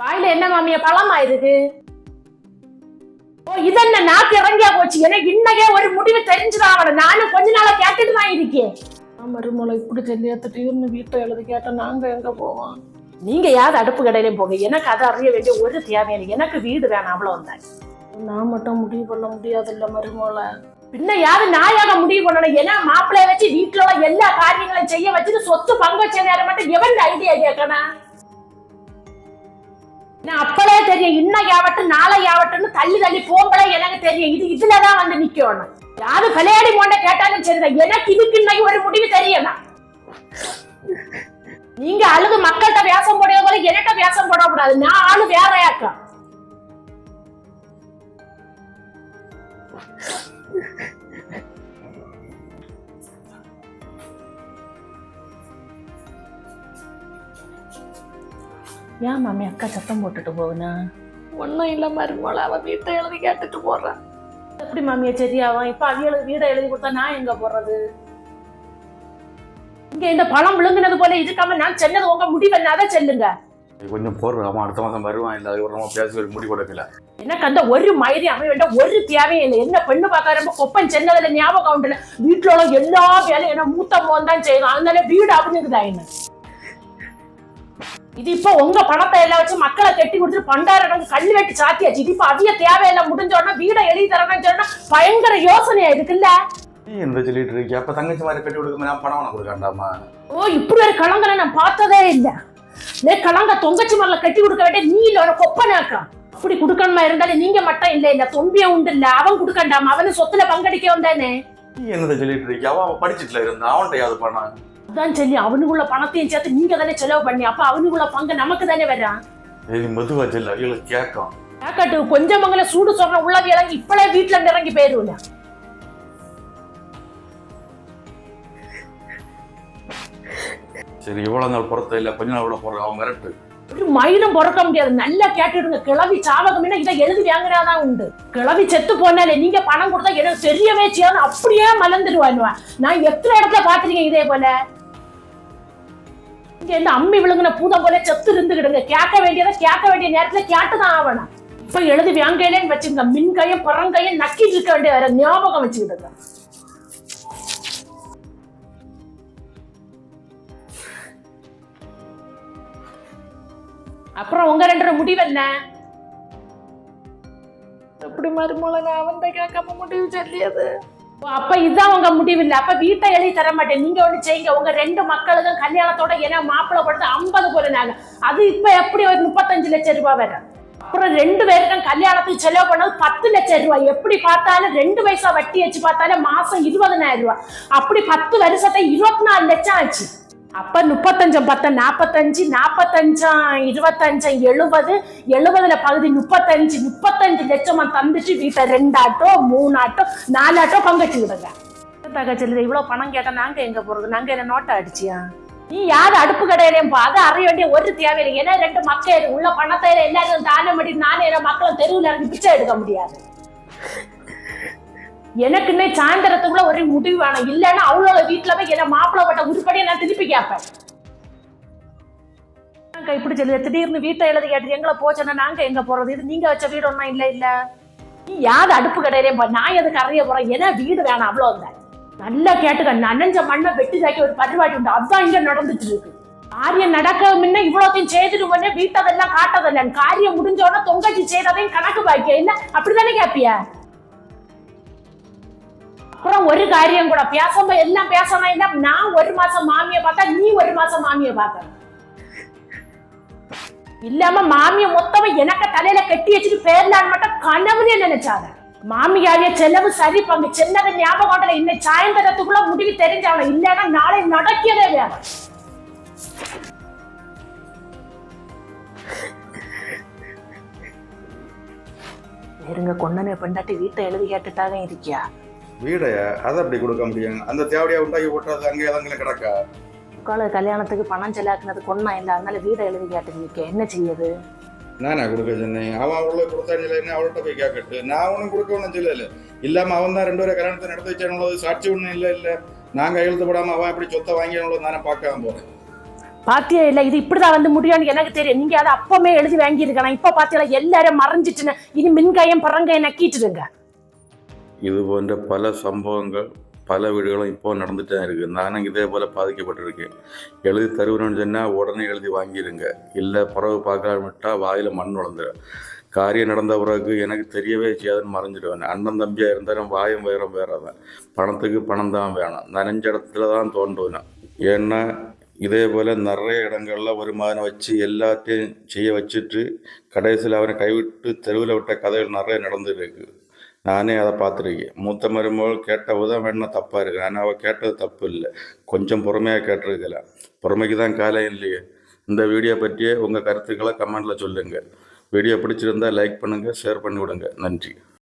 வாயில என்ன மாமிய பழமா இருக்கு? ஓ இதென்ன நாக்கு இறங்கியா போச்சு? எனக்கு இன்னைக்கே ஒரு முடிவு தெரிஞ்சுதான் அவன நானும் கொஞ்ச நாளா கேட்டுட்டு தான் இருக்கேன் மருமலை இப்படி திடீர்னு வீட்டை எழுதி கேட்டா நாங்க எங்க போவோம்? நீங்க யாரு அடுப்பு கடையிலையும் போங்க. எனக்கு அதை அறிய வேண்டிய ஒரு தேவையில்லை எனக்கு வீடு வேணாம் அவ்வளவு தான் நான் மட்டும் முடிவு பண்ண முடியாதுல்ல மருமலை பின்ன யாரு நாயாக முடிவு பண்ணணும்? ஏன்னா மாப்பிள்ளைய வச்சு வீட்டுல எல்லா காரியங்களையும் செய்ய வச்சுட்டு சொத்து பங்கு வச்ச நேரம் மட்டும் எவன் ஐடியா கேட்கணும்? நான் அப்பளே தெரியும் இன்னைக்கு ஆகட்டும் நாளை யாவட்டும்னு தள்ளி தள்ளி போம்பளே எனக்கு தெரியும் இது இதுலதான் வந்து நிக்கணும். யாரு விளையாடி போண்ட கேட்டாலும் சரிதான். எனக்கு இதுக்கு இன்னைக்கு ஒரு முடிவு தெரியணும் நீங்க அழுது மக்கள்கிட்ட வேஷம் போடுறது போல என்கிட்ட வேஷம் போடக்கூடாது. நான் ஆளு வேறையாக்கா. ஏன் மாமி அக்கா சத்தம் போட்டுட்டு போகுனா ஒன்றும் இல்லை மருமோள அவன் வீட்டை எழுதி கேட்டுட்டு போடுறான் எப்படி மாமியா சரியாவும் இப்போ அவியலுக்கு வீடை எழுதி கொடுத்தா நான் எங்க போறது? இங்க இந்த பழம் விழுங்குனது போல இருக்காம நான் சென்னது உங்க முடிவென்னாத செல்லுங்க. கொஞ்சம் போடுற அவன் அடுத்த மாதம் வருவான். இல்லை அதுக்கப்புறமா பேசி ஒரு முடி கொடுக்கல. எனக்கு அந்த ஒரு மயிரி அமைய வேண்டாம் ஒரு தேவையும் இல்லை. என்ன பெண்ணு பார்க்க ரொம்ப கொப்பன் சென்னதுல ஞாபகம் உண்டுல. வீட்டுல உள்ள எல்லா வேலையும் என்ன மூத்த மோன் தான் செய்யணும் அதனால வீடு அப்படிங்குதா என்ன? இது இப்ப உங்க பணத்தை எல்லாம் வச்சு மக்களை கட்டி கொடுத்துட்டு பண்டாயிரம் கண்ணு வெட்டி சாத்தியாச்சு. இது இப்ப அதிக தேவையெல்லாம் முடிஞ்ச உடனே வீடை எழுதி தரணும்னு சொன்னா பயங்கர யோசனையா இருக்குல்ல? என்ன சொல்லிட்டு இருக்கி அப்போ தங்கச்சி மாதிரி கட்டி கொடுக்க பணம் உனக்கு கொடுக்காண்டாமா ஓ இப்படி ஒரு கலங்கரை நான் பார்த்ததே இல்ல. லே கலங்க தொங்கச்சி மரல கட்டி கொடுக்க வேண்டிய நீ இல்ல ஒரு கொப்பனாக்கா. அப்படி கொடுக்கணுமா இருந்தாலும் நீங்க மட்டும் இல்ல இல்ல தொம்பிய உண்டு இல்ல அவன் கொடுக்கண்டாம? அவனு சொத்துல பங்கடிக்க வந்தானே. நீ என்னதை சொல்லிட்டு இருக்கி அவன் அவன் படிச்சுட்டுல இருந்தான் அவன்கிட்ட யாவது பண்ணான். அதான் சொல்லி அவனுக்குள்ள பணத்தையும் சேர்த்து நீங்க தானே செலவு பண்ணி அப்ப அவனுக்குள்ள பங்கு நமக்கு தானே வரான் மெதுவா சொல்லு கேட்கும். கேக்கட்டு கொஞ்சம் மங்கள சூடு சொல்ற உள்ளது இறங்கி இப்பளே வீட்டுல இருந்து இறங்கி போயிருவில்ல சரி இவ்வளோ நாள் பொறுத்த இல்லை கொஞ்ச நாள் இவ்வளோ போடுற அவன் மிரட்டு. ஒரு மயிலும் பொறுக்க முடியாது. நல்லா கேட்டுடுங்க. கிளவி சாவகம்னா இதை எழுதி வாங்குறாதான் உண்டு. கிளவி செத்து போனாலே நீங்க பணம் கொடுத்தா எனக்கு தெரியவே செய்யாது. அப்படியே மலர்ந்துடுவானுவா. நான் எத்தனை இடத்துல பாத்துருக்கேன் இதே போல? இங்க இந்த அம்மி விழுங்கின பூதம் போல செத்து இருந்துகிடுங்க கேட்க வேண்டியதை கேட்க வேண்டிய நேரத்துல கேட்டுதான் ஆகணும் இப்ப எழுதி வாங்கலேன்னு வச்சுங்க மின்கையும் பறங்கையும் நக்கிட்டு இருக்க வேண்டிய வேற ஞாபகம் வச்சுக்கிடுங்க அப்புறம் உங்க ரெண்டு முடிவு என்ன? எப்படி மருமலை நான் அவன் கேட்காம முடிவு சொல்லியது? அப்ப இதுதான் உங்க முடிவு இல்லை. அப்ப வீட்டை எழுதி தர மாட்டேன் நீங்க ஒண்ணு செய்யுங்க. உங்க ரெண்டு மக்களுக்கும் கல்யாணத்தோட ஏன்னா மாப்பிள்ளை கொடுத்து ஐம்பது போறாங்க அது இப்ப எப்படி ஒரு முப்பத்தஞ்சு லட்சம் ரூபாய் வரும்? அப்புறம் ரெண்டு பேருக்கும் கல்யாணத்துக்கு செலவு பண்ணது பத்து லட்சம் ரூபாய். எப்படி பார்த்தாலும் ரெண்டு வயசா வட்டி வச்சு பார்த்தாலும் மாசம் இருபதனாயிரம் ரூபாய். அப்படி பத்து வருஷத்தை இருபத்தி நாலு லட்சம் ஆச்சு. அப்ப முப்பத்தஞ்சம் பத்த நாப்பத்தஞ்சு நாற்பத்தஞ்சம் இருபத்தஞ்சம் எழுபது எழுபதுல பகுதி முப்பத்தஞ்சு முப்பத்தஞ்சு லட்சமா தந்துட்டு வீட்டை ரெண்டாட்டோ மூணாட்டோ நாலாட்டோ பங்கச்சு விடுங்க. தகச்சல் இவ்வளவு பணம் கேட்டா நாங்க எங்க போறது? நாங்க என்ன நோட்டை அடிச்சியா? நீ யாரு அடுப்பு கடையிலையும் அதை அறிய வேண்டிய ஒரு தேவையில்லை. ஏன்னா ரெண்டு மக்கள் உள்ள பணத்தை எல்லாரும் தானம் பண்ணி நானே என் மக்களை தெருவில் இறங்கி பிச்சை எடுக்க முடியாது. எனக்குன்னே சாயந்தரத்துக்குள்ள ஒரு முடிவு வேணும். இல்லைன்னா அவளோட வீட்டுல போய் என்ன மாப்பிள்ள பட்ட உருப்படியை நான் திருப்பி கேட்பேன். இப்படி சொல்லி திடீர்னு வீட்டை எழுதி கேட்டு எங்களை போச்சோன்னா நாங்க எங்க போறது? இது நீங்க வச்ச வீடு ஒன்றும் இல்லை இல்ல. நீ யாரு அடுப்பு கடையிலே நான் எதுக்கு அறிய போறேன்? ஏன்னா வீடு வேணாம் அவ்வளோ இல்லை நல்லா கேட்டுக்க. நனைஞ்ச மண்ணை வெட்டி தாக்கி ஒரு பரிவாட்டி உண்டு. அதுதான் இங்க நடந்துட்டு இருக்கு. காரியம் நடக்க முன்ன இவ்வளோத்தையும் செய்துட்டு முன்னே வீட்டதெல்லாம் காட்டதில்லை காரியம் முடிஞ்ச உடனே தொங்கச்சி செய்ததையும் கணக்கு பாக்கிய? இல்ல அப்படித்தானே கேப்பியா? அப்புறம் ஒரு காரியம் கூட பேசாம எல்லாம் பேசணும் இல்ல நான் ஒரு மாசம் மாமியை பார்த்தா நீ ஒரு மாசம் மாமியை பார்த்த இல்லாம மாமிய மொத்தமா எனக்கு தலையில கட்டி வச்சுட்டு பேர்லான்னு மட்டும் கனவுலே நினைச்சாங்க மாமியாரிய செலவு சரி பங்கு சின்னது ஞாபகம் இன்னைக்கு சாயந்தரத்துக்குள்ள முடிவு தெரிஞ்சாவணும் இல்லைன்னா நாளை நடக்கவே வேணும். நெருங்க கொண்டனை பெண்டாட்டி வீட்டை எழுதி கேட்டுட்டாக இருக்கியா? வீடையா அதை அப்படி கொடுக்க முடியும்? அந்த தேவையா உண்டாக்கி போட்டுறது அங்கே இடங்கள கிடக்கா? உட்கால கல்யாணத்துக்கு பணம் செலாக்குனது கொண்டா இல்லை அதனால வீடை எழுதி கேட்டு நிற்க என்ன செய்யுது நானா கொடுக்க சொன்னேன். அவன் அவ்வளோ கொடுத்தா இல்லைன்னு அவள்கிட்ட போய் கேட்கட்டு. நான் ஒன்றும் கொடுக்க ஒன்றும் சொல்லலை இல்லாமல் அவன் தான் ரெண்டு பேரும் கல்யாணத்தை நடத்தி வச்சானுള്ളത് சாட்சி ஒன்றும் இல்லை இல்லை. நான் கையெழுத்து போடாமல் அவன் அப்படி சொத்தை வாங்கியானுള്ളത് நானே பார்க்காம போகிறேன் பாத்தியா இல்ல? இது இப்படிதான் வந்து முடியும்னு எனக்கு தெரியும். நீங்க அதை அப்பமே எழுதி வாங்கியிருக்கலாம் இப்ப பாத்தியா எல்லாரும் மறைஞ்சிட்டுன்னு. இனி மின்கையும் பறங்கையும் நக்கிட்டு இருங்க. இது போன்ற பல சம்பவங்கள் பல வீடுகளும் இப்போ நடந்துட்டு தான் இருக்குது நானும் இதே போல் பாதிக்கப்பட்டிருக்கேன். எழுதி தருவணும்னு சொன்னால் உடனே எழுதி வாங்கிடுங்க இல்லை பிறகு பார்க்காம விட்டால் வாயில் மண் வளர்ந்துடும் காரியம் நடந்த பிறகு எனக்கு தெரியவே செய்யாதுன்னு மறைஞ்சிடுவேன் அண்ணன் தம்பியாக இருந்தாலும் வாயும் வேறம் வேற தான் பணத்துக்கு பணம் தான் வேணும். நனைஞ்ச இடத்துல தான் தோன்றுவேன். ஏன்னா இதே போல் நிறைய இடங்களில் ஒரு மகனை வச்சு எல்லாத்தையும் செய்ய வச்சுட்டு கடைசியில் அவனை கைவிட்டு தெருவில் விட்ட கதைகள் நிறைய நடந்துருக்கு நானே அதை பார்த்துருக்கேன். மூத்த மருமகள் கேட்ட உதவ வேணா தப்பாக இருக்கு? ஆனால் அவள் கேட்டது தப்பு இல்லை. கொஞ்சம் பொறுமையாக கேட்டிருக்கலாம் பொறுமைக்கு தான் காலம் இல்லையே. இந்த வீடியோ பற்றியே உங்கள் கருத்துக்களை கமெண்டில் சொல்லுங்கள் வீடியோ பிடிச்சிருந்தா லைக் பண்ணுங்கள் ஷேர் பண்ணி விடுங்க நன்றி.